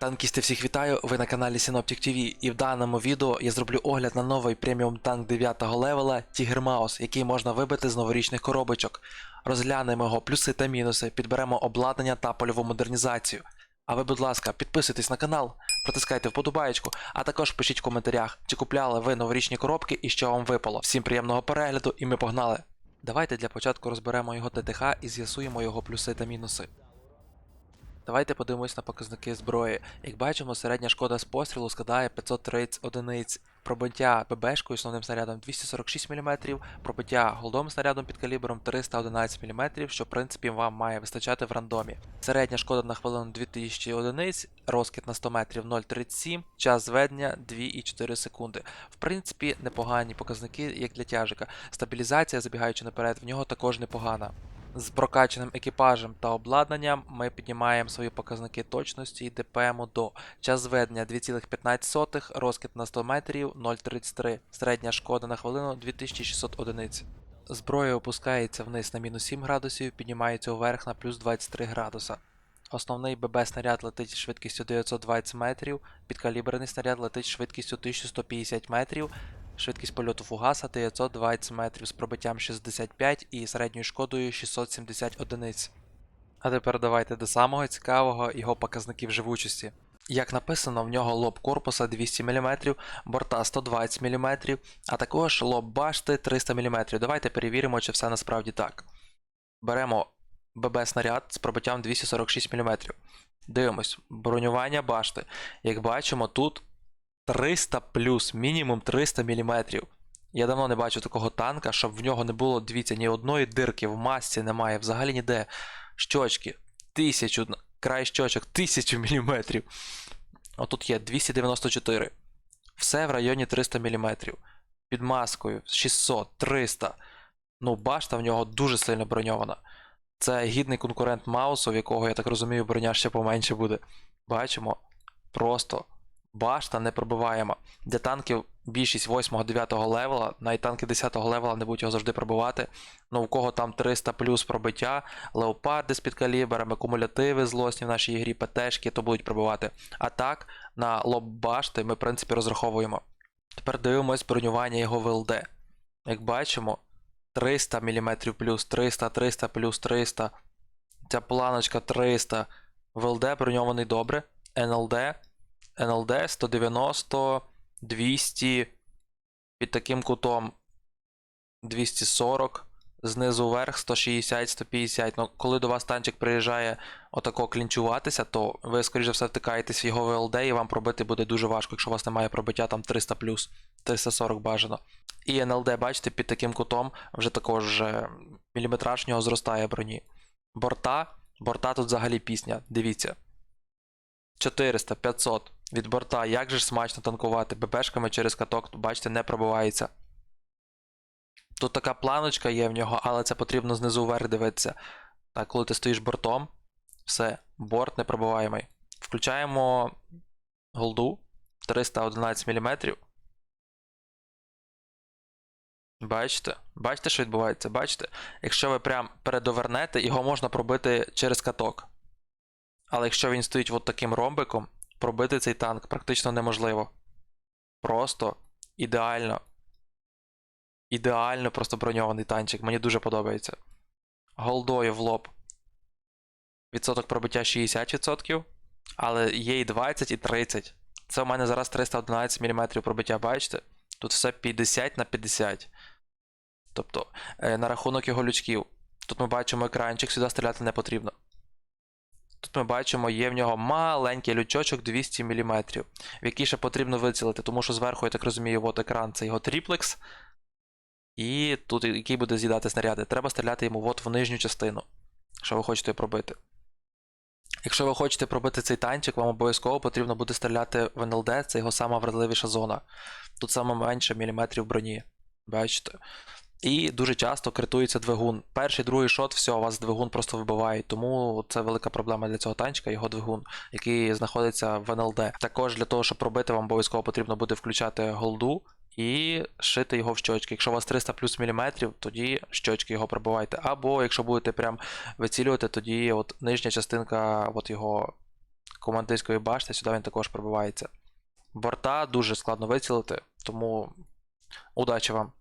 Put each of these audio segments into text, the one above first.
Танкісти всіх вітаю, ви на каналі Synoptic TV і в даному відео я зроблю огляд на новий преміум танк 9 го левела Tiger Mouse, який можна вибити з новорічних коробочок. Розглянемо його плюси та мінуси, підберемо обладнання та польову модернізацію. А ви, будь ласка, підписуйтесь на канал, протискайте вподобаєчку, а також пишіть в коментарях, чи купляли ви новорічні коробки і що вам випало. Всім приємного перегляду і ми погнали! Давайте для початку розберемо його ТТХ і з'ясуємо його плюси та мінуси. Давайте подивимось на показники зброї. Як бачимо, середня шкода з пострілу складає 530 одиниць. Пробиття ББшкою основним снарядом 246 мм, пробиття голдовим снарядом під калібром 311 мм, що в принципі вам має вистачати в рандомі. Середня шкода на хвилину 2000 одиниць, розкид на 100 метрів 0,37, час зведення 2,4 секунди. В принципі, непогані показники, як для тяжика. Стабілізація, забігаючи наперед, в нього також непогана. З прокачаним екіпажем та обладнанням ми піднімаємо свої показники точності і ДПМу до час зведення 2,15, розкид на 100 метрів 0,33, середня шкода на хвилину 2600 одиниць. Зброя опускається вниз на мінус 7 градусів, піднімається вверх на плюс 23 градуса. Основний ББ снаряд летить швидкістю 920 метрів, підкаліберний снаряд летить швидкістю 1150 метрів, Швидкість польоту фугаса 920 метрів з пробиттям 65 і середньою шкодою 670 одиниць. А тепер давайте до самого цікавого його показників живучості. Як написано, в нього лоб корпуса 200 мм, борта 120 мм, а також лоб башти 300 мм. Давайте перевіримо, чи все насправді так. Беремо ББ снаряд з пробиттям 246 мм. Дивимось, бронювання башти. Як бачимо, тут 300 плюс, мінімум 300 мм. Я давно не бачу такого танка, щоб в нього не було, дивіться, ні одної дирки в масці немає, взагалі ніде. Щочки 1000, край щочок 1000 мм. Отут є 294. Все в районі 300 мм. Під маскою 600, 300. Ну, башта в нього дуже сильно броньована. Це гідний конкурент Маусу, в якого, я так розумію, броня ще поменше буде. Бачимо. Просто Башта непробиваєма. Для танків більшість 8-9 левела, навіть танки 10 левела не будуть його завжди пробивати. Ну, у кого там 300 плюс пробиття, леопарди з підкаліберами, кумулятиви злосні в нашій ігрі, ПТшки, то будуть пробивати. А так, на лоб башти ми, в принципі, розраховуємо. Тепер дивимось бронювання його ВЛД. Як бачимо, 300 мм плюс 300, 300 плюс 300. Ця планочка 300. ВЛД броньований добре. НЛД. НЛД 190, 200, під таким кутом 240, знизу вверх 160, 150. Ну, коли до вас танчик приїжджає отако клінчуватися, то ви, скоріш за все, втикаєтесь в його ВЛД і вам пробити буде дуже важко, якщо у вас немає пробиття там 300 340 бажано. І НЛД, бачите, під таким кутом вже також е, міліметраж нього зростає броні. Борта, борта тут взагалі пісня, дивіться. 400, 500 від борта. Як же ж смачно танкувати? ББшками через каток, бачите, не пробивається. Тут така планочка є в нього, але це потрібно знизу вверх дивитися. Так, коли ти стоїш бортом, все, борт непробиваємий. Включаємо голду 311 мм. Бачите? Бачите, що відбувається? Бачите? Якщо ви прям передовернете, його можна пробити через каток. Але якщо він стоїть от таким ромбиком, пробити цей танк практично неможливо. Просто ідеально. Ідеально просто броньований танчик. Мені дуже подобається. Голдою в лоб. Відсоток пробиття 60%. Але є і 20, і 30. Це у мене зараз 311 мм пробиття, бачите? Тут все 50 на 50. Тобто, е, на рахунок його лючків. Тут ми бачимо екранчик, сюди стріляти не потрібно. Тут ми бачимо, є в нього маленький лючочок 200 мм, в який ще потрібно вицілити, тому що зверху, я так розумію, от екран це його тріплекс. І тут який буде з'їдати снаряди. Треба стріляти йому от в нижню частину, що ви хочете пробити. Якщо ви хочете пробити цей танчик, вам обов'язково потрібно буде стріляти в НЛД, це його сама вразливіша зона. Тут саме менше міліметрів броні. Бачите? І дуже часто критується двигун. Перший, другий шот, все, вас двигун просто вибиває. Тому це велика проблема для цього танчика, його двигун, який знаходиться в НЛД. Також для того, щоб пробити, вам обов'язково потрібно буде включати голду і шити його в щочки. Якщо у вас 300 плюс міліметрів, тоді щочки його пробивайте. Або якщо будете прям вицілювати, тоді от нижня частинка от його командирської башти, сюди він також пробивається. Борта дуже складно вицілити, тому удачі вам.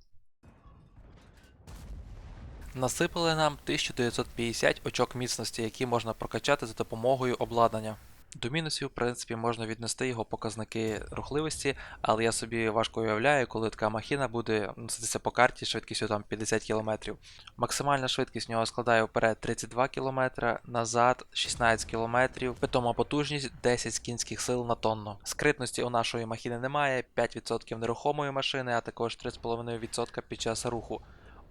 Насипали нам 1950 очок міцності, які можна прокачати за допомогою обладнання. До мінусів, в принципі, можна віднести його показники рухливості, але я собі важко уявляю, коли така махіна буде носитися по карті швидкістю там 50 км. Максимальна швидкість в нього складає вперед 32 км, назад 16 км, питома потужність 10 кінських сил на тонну. Скритності у нашої махіни немає, 5% нерухомої машини, а також 3,5% під час руху.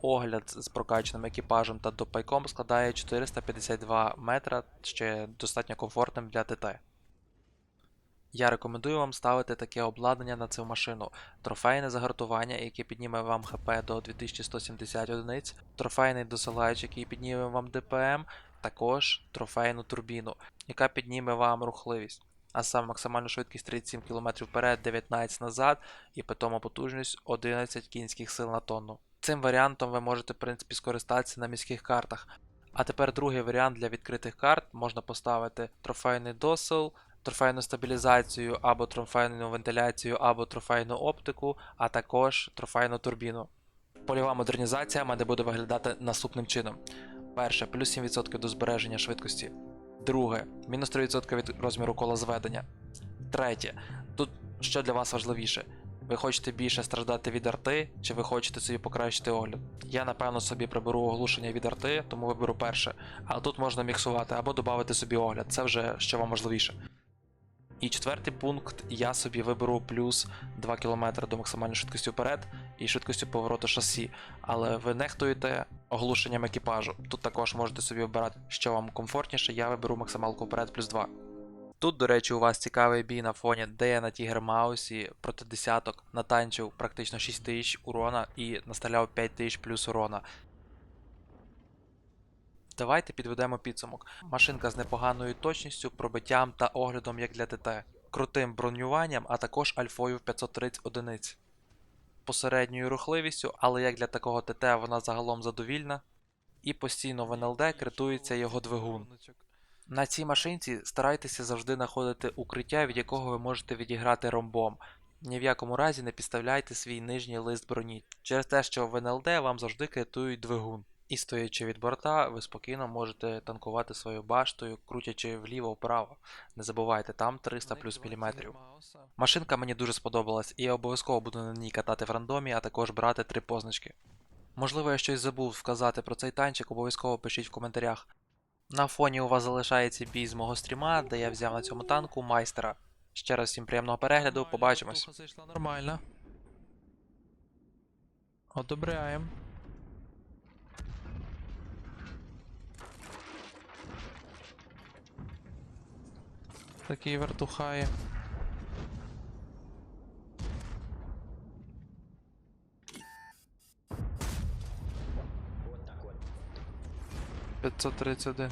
Огляд з прокачаним екіпажем та допайком складає 452 метра, ще достатньо комфортним для ТТ. Я рекомендую вам ставити таке обладнання на цю машину. Трофейне загартування, яке підніме вам ХП до 2170 одиниць, трофейний досилач, який підніме вам ДПМ, також трофейну турбіну, яка підніме вам рухливість. А саме максимальну швидкість 37 км вперед, 19 назад і питома потужність 11 кінських сил на тонну. Цим варіантом ви можете, в принципі, скористатися на міських картах. А тепер другий варіант для відкритих карт можна поставити трофейний досил, трофейну стабілізацію або трофейну вентиляцію, або трофейну оптику, а також трофейну турбіну. Польова модернізація мене буде виглядати наступним чином: перше, плюс 7% до збереження швидкості. Друге, мінус 3% від розміру кола зведення. Третє, тут що для вас важливіше? Ви хочете більше страждати від арти, чи ви хочете собі покращити огляд? Я напевно собі приберу оглушення від арти, тому виберу перше. Але тут можна міксувати або додати собі огляд, це вже що вам важливіше. І четвертий пункт я собі виберу плюс 2 км до максимальної швидкості вперед і швидкістю повороту шасі. Але ви нехтуєте оглушенням екіпажу. Тут також можете собі обирати, що вам комфортніше, я виберу максималку вперед плюс 2. Тут, до речі, у вас цікавий бій на фоні, де я на Тігер Маусі проти десяток натанчив практично 6 тисяч урона і настріляв 5 тисяч плюс урона. Давайте підведемо підсумок. Машинка з непоганою точністю, пробиттям та оглядом як для ТТ, крутим бронюванням, а також альфою в 530 одиниць. Посередньою рухливістю, але як для такого ТТ вона загалом задовільна. І постійно в НЛД критується його двигун. На цій машинці старайтеся завжди знаходити укриття, від якого ви можете відіграти ромбом. Ні в якому разі не підставляйте свій нижній лист броні, через те, що в НЛД вам завжди критують двигун. І стоячи від борта, ви спокійно можете танкувати свою баштою, крутячи вліво-вправо. Не забувайте, там 300 плюс міліметрів. Машинка мені дуже сподобалась, і я обов'язково буду на ній катати в рандомі, а також брати три позначки. Можливо, я щось забув сказати про цей танчик, обов'язково пишіть в коментарях. На фоні у вас залишається бій з мого стріма, де я взяв на цьому танку майстера. Ще раз всім приємного перегляду, побачимось. Зайшла нормально. Одобряємо. Такий вертухає. П'ятсот тридцять один.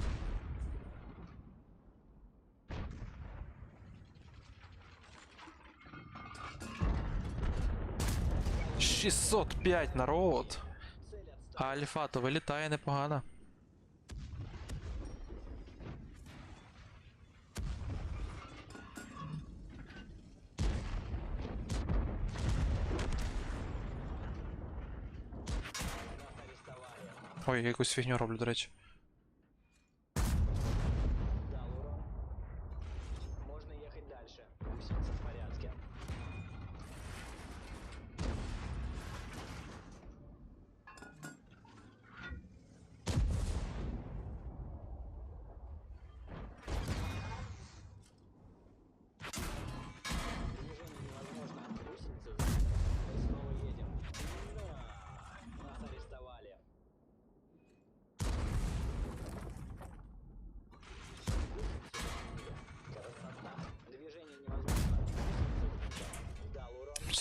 Шістсот п'ять народ. А альфа то вилітає непогано. Ой, я якусь фігню роблю, до речі.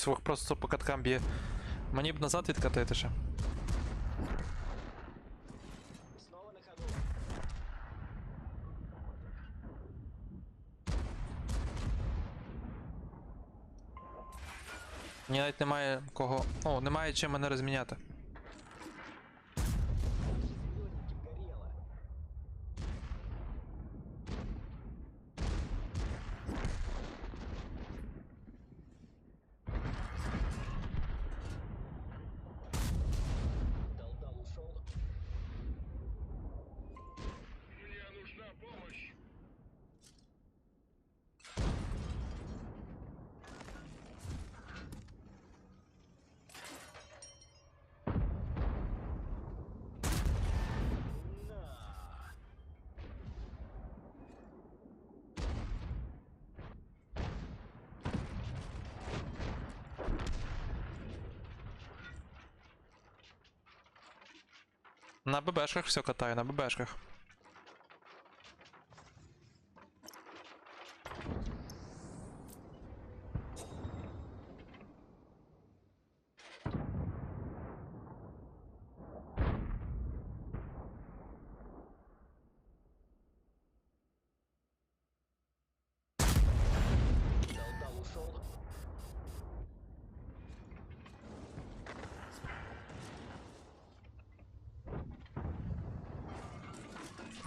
Свох просто по каткам б'є. Мені б назад відкатити ще. Мені навіть немає кого. О, немає чим мене розміняти. На ББшках все катаю, на ББшках.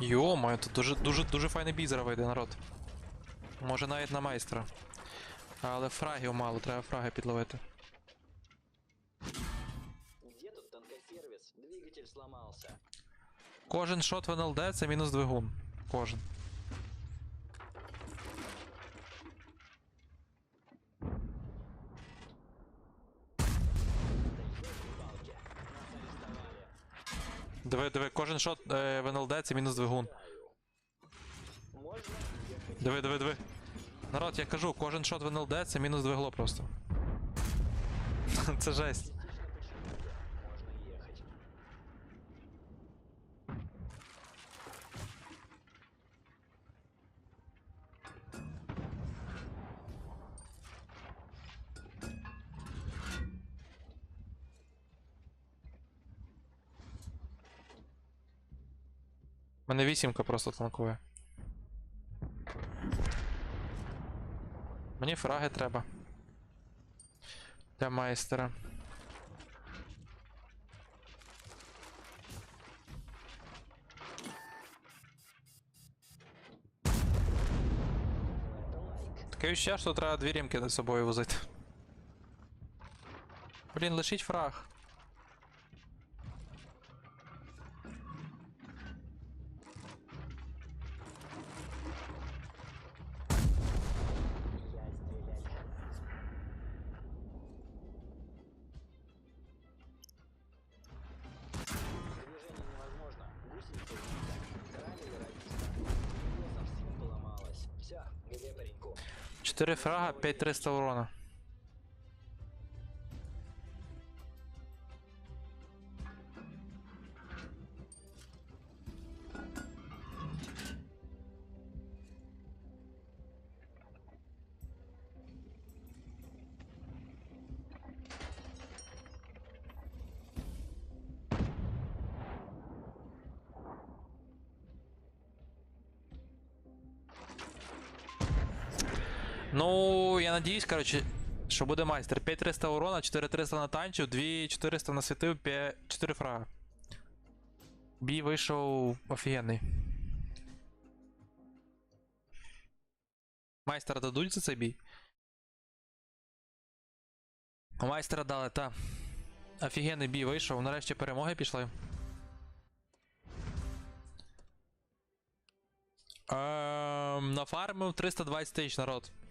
Йо-моє, тут дуже, дуже, дуже файний бій зараз вийде, народ. Може навіть на майстра. Але фрагів мало, треба фраги підловити. Где тут танкосервис? Двигатель сломался. Кожен шот в НЛД це мінус двигун. Кожен. Диви, диви, кожен шот е, в НЛД це мінус двигун. Диви, диви, диви. Народ, я кажу, кожен шот в НЛД це мінус двигло просто. Це жесть. Мене вісімка просто танкує. Мені фраги треба. Для майстера. Таке відчуття, що треба дві рімки з собою возити. Блін, лишіть фраг. 4 фрага, 5300 урона. Ну, я надіюсь, коротше, що буде майстер. 5300 урона, 4300 натанчив, 2400 насвітив, 5... 4 фрага. Бій вийшов офігенний. Майстера дадуть за цей бій? Майстера дали, та. Офігенний бій вийшов, нарешті перемоги пішли. Ем, нафармив 320 тисяч народ.